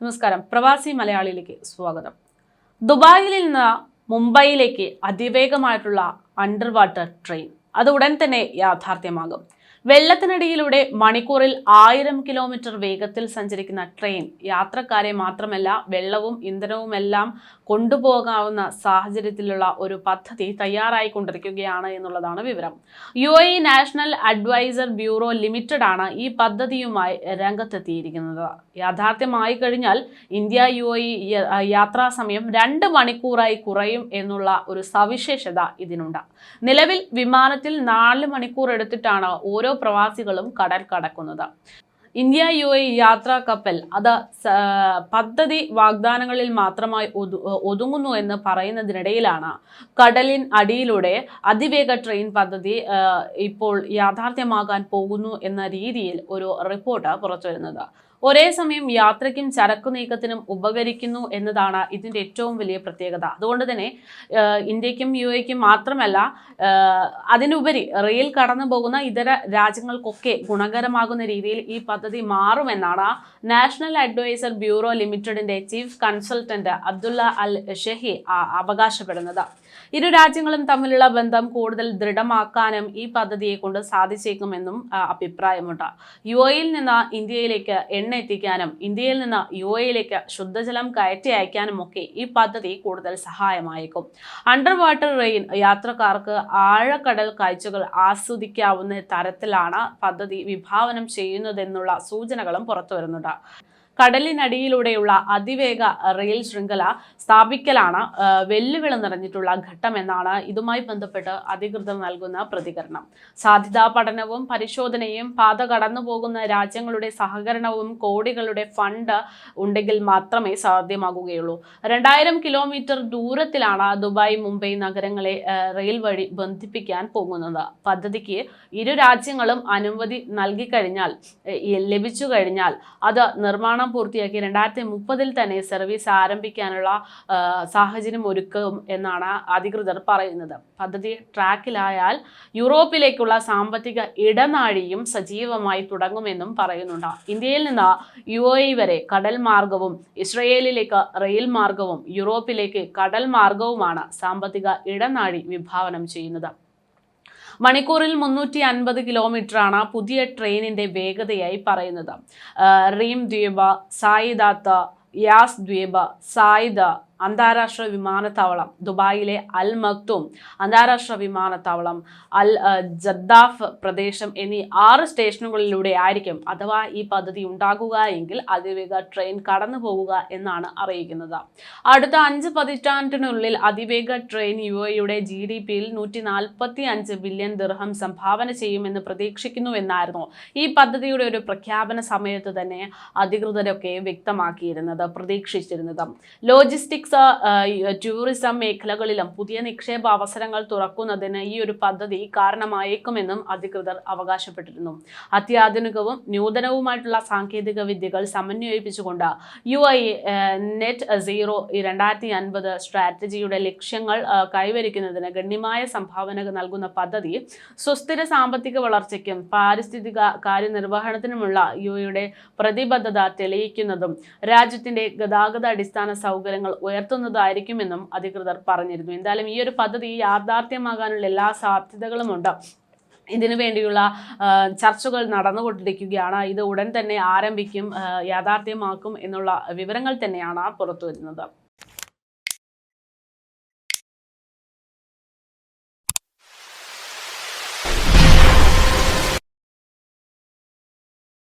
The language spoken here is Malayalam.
നമസ്കാരം. പ്രവാസി മലയാളിയിലേക്ക് സ്വാഗതം. ദുബായിൽ നിന്ന് മുംബൈയിലേക്ക് അതിവേഗമായിട്ടുള്ള അണ്ടർ വാട്ടർ ട്രെയിൻ. അത് ഉടൻ തന്നെ യാഥാർത്ഥ്യമാകും. വെള്ളത്തിനടിയിലൂടെ മണിക്കൂറിൽ ആയിരം കിലോമീറ്റർ വേഗത്തിൽ സഞ്ചരിക്കുന്ന ട്രെയിൻ യാത്രക്കാരെ മാത്രമല്ല വെള്ളവും ഇന്ധനവുമെല്ലാം കൊണ്ടുപോകാവുന്ന സാഹചര്യത്തിലുള്ള ഒരു പദ്ധതി തയ്യാറായിക്കൊണ്ടിരിക്കുകയാണ് എന്നുള്ളതാണ് വിവരം. U A National Advisor Bureau Limited ആണ് ഈ പദ്ധതിയുമായി രംഗത്തെത്തിയിരിക്കുന്നത്. യാഥാർത്ഥ്യമായി കഴിഞ്ഞാൽ ഇന്ത്യ യു എ യാത്രാ സമയം രണ്ട് മണിക്കൂറായി കുറയും എന്നുള്ള ഒരു സവിശേഷത ഇതിനുണ്ട്. നിലവിൽ വിമാനത്തിൽ നാല് മണിക്കൂർ എടുത്തിട്ടാണ് ഓരോ പ്രവാസികളും കടൽ കടക്കുന്നത്. ഇന്ത്യ യു എ യാത്രാ കപ്പൽ അത് പദ്ധതി വാഗ്ദാനങ്ങളിൽ മാത്രമായി ഒതു- ഒതുങ്ങുന്നു എന്ന് പറയുന്നതിനിടയിലാണ് കടലിൻ അടിയിലൂടെ അതിവേഗ ട്രെയിൻ പദ്ധതി ഇപ്പോൾ യാഥാർത്ഥ്യമാകാൻ പോകുന്നു എന്ന രീതിയിൽ ഒരു റിപ്പോർട്ട് പുറത്തുവരുന്നത്. ഒരേ സമയം യാത്രയ്ക്കും ചരക്കു നീക്കത്തിനും ഉപകരിക്കുന്നു എന്നതാണ് ഇതിന്റെ ഏറ്റവും വലിയ പ്രത്യേകത. അതുകൊണ്ട് തന്നെ ഇന്ത്യക്കും യു എക്കും മാത്രമല്ല അതിനുപരി റെയിൽ കടന്നു പോകുന്ന ഇതര രാജ്യങ്ങൾക്കൊക്കെ ഗുണകരമാകുന്ന രീതിയിൽ ഈ പദ്ധതി മാറുമെന്നാണ് നാഷണൽ അഡ്വൈസർ ബ്യൂറോ ലിമിറ്റഡിന്റെ chief consultant Abdulla Al Shehi അവകാശപ്പെടുന്നത്. ഇരു രാജ്യങ്ങളും തമ്മിലുള്ള ബന്ധം കൂടുതൽ ദൃഢമാക്കാനും ഈ പദ്ധതിയെ കൊണ്ട് സാധിച്ചേക്കുമെന്നും അഭിപ്രായമുണ്ട്. യു എയിൽ നിന്ന് ഇന്ത്യയിലേക്ക് എണ്ണ എത്തിക്കാനും ഇന്ത്യയിൽ നിന്ന് യു എയിലേക്ക് ശുദ്ധജലം കയറ്റി അയക്കാനും ഒക്കെ ഈ പദ്ധതി കൂടുതൽ സഹായമായേക്കും. അണ്ടർ വാട്ടർ റെയിൻ യാത്രക്കാർക്ക് ആഴക്കടൽ കാഴ്ചകൾ ആസ്വദിക്കാവുന്ന തരത്തിലാണ് പദ്ധതി വിഭാവനം ചെയ്യുന്നതെന്നുള്ള സൂചനകളും പുറത്തു വരുന്നുണ്ട് കടലിനടിയിലൂടെയുള്ള അതിവേഗ റെയിൽ ശൃംഖല സ്ഥാപിക്കലാണ് വെല്ലുവിളി നിറഞ്ഞിട്ടുള്ള ഘട്ടമെന്നാണ് ഇതുമായി ബന്ധപ്പെട്ട് അധികൃതർ നൽകുന്ന പ്രതികരണം. സാധ്യതാ പഠനവും പരിശോധനയും പാത കടന്നു പോകുന്ന രാജ്യങ്ങളുടെ സഹകരണവും കോടികളുടെ ഫണ്ട് ഉണ്ടെങ്കിൽ മാത്രമേ സാധ്യമാകുകയുള്ളൂ. രണ്ടായിരം കിലോമീറ്റർ ദൂരത്തിലാണ് ദുബായ് മുംബൈ നഗരങ്ങളെ റെയിൽ വഴി ബന്ധിപ്പിക്കാൻ പോകുന്നത്. പദ്ധതിക്ക് ഇരു രാജ്യങ്ങളും അനുമതി നൽകിക്കഴിഞ്ഞാൽ ലഭിച്ചു കഴിഞ്ഞാൽ അത് നിർമ്മാണം പൂർത്തിയാക്കി രണ്ടായിരത്തി മുപ്പതിൽ തന്നെ സർവീസ് ആരംഭിക്കാനുള്ള സാഹചര്യം ഒരുക്കും എന്നാണ് അധികൃതർ പറയുന്നത്. പദ്ധതി ട്രാക്കിലായാൽ യൂറോപ്പിലേക്കുള്ള സാമ്പത്തിക ഇടനാഴിയും സജീവമായി തുടങ്ങുമെന്നും പറയുന്നുണ്ട്. ഇന്ത്യയിൽ നിന്ന് യു വരെ കടൽ മാർഗവും ഇസ്രയേലിലേക്ക് റെയിൽ മാർഗവും യൂറോപ്പിലേക്ക് കടൽ മാർഗവുമാണ് സാമ്പത്തിക ഇടനാഴി വിഭാവനം ചെയ്യുന്നത്. മണിക്കൂറിൽ മുന്നൂറ്റി അൻപത് കിലോമീറ്ററാണ് പുതിയ ട്രെയിനിന്റെ വേഗതയായി പറയുന്നത്. റീം ദ്വീപ് സായിദാത്ത യാസ് ദ്വീപ് സായിദ അന്താരാഷ്ട്ര വിമാനത്താവളം ദുബായിലെ അൽ മക്തും അന്താരാഷ്ട്ര വിമാനത്താവളം അൽ ജദ്ദാഫ് പ്രദേശം എന്നീ ആറ് സ്റ്റേഷനുകളിലൂടെ ആയിരിക്കും അഥവാ ഈ പദ്ധതി ഉണ്ടാകുക എങ്കിൽ അതിവേഗ ട്രെയിൻ കടന്നു പോകുക എന്നാണ് അറിയിക്കുന്നത്. അടുത്ത അഞ്ച് പതിറ്റാണ്ടിനുള്ളിൽ അതിവേഗ ട്രെയിൻ യു എയുടെ ജി ഡി പിയിൽ നൂറ്റി നാൽപ്പത്തി അഞ്ച് ബില്യൺ ദിർഹം സംഭാവന ചെയ്യുമെന്ന് പ്രതീക്ഷിക്കുന്നുവെന്നായിരുന്നു ഈ പദ്ധതിയുടെ ഒരു പ്രഖ്യാപന സമയത്ത് തന്നെ അധികൃതരൊക്കെ വ്യക്തമാക്കിയിരുന്നത് പ്രതീക്ഷിച്ചിരുന്നത്. ലോജിസ്റ്റിക്സ് ടൂറിസം മേഖലകളിലും പുതിയ നിക്ഷേപ അവസരങ്ങൾ തുറക്കുന്നതിന് ഈ ഒരു പദ്ധതി കാരണമായേക്കുമെന്നും അധികൃതർ അവകാശപ്പെട്ടിരുന്നു. അത്യാധുനികവും നൂതനവുമായിട്ടുള്ള സാങ്കേതിക വിദ്യകൾ സമന്വയിപ്പിച്ചുകൊണ്ട് യു ഐ നെറ്റ് സീറോ രണ്ടായിരത്തി അൻപത് സ്ട്രാറ്റജിയുടെ ലക്ഷ്യങ്ങൾ കൈവരിക്കുന്നതിന് ഗണ്യമായ സംഭാവന നൽകുന്ന പദ്ധതി സുസ്ഥിര സാമ്പത്തിക വളർച്ചയ്ക്കും പാരിസ്ഥിതിക കാര്യനിർവഹണത്തിനുമുള്ള യു യുടെ പ്രതിബദ്ധത തെളിയിക്കുന്നതും രാജ്യത്തിന്റെ ഗതാഗത അടിസ്ഥാന സൗകര്യങ്ങൾ ഉയർത്തുന്നതായിരിക്കുമെന്നും അധികൃതർ പറഞ്ഞിരുന്നു. എന്തായാലും ഈ ഒരു പദ്ധതി യാഥാർത്ഥ്യമാകാനുള്ള എല്ലാ സാധ്യതകളുമുണ്ട് ഇതിനു വേണ്ടിയുള്ള ചർച്ചകൾ നടന്നുകൊണ്ടിരിക്കുകയാണ്. ഇത് ഉടൻ തന്നെ ആരംഭിക്കും യാഥാർത്ഥ്യമാക്കും എന്നുള്ള വിവരങ്ങൾ തന്നെയാണ് പുറത്തു വരുന്നത്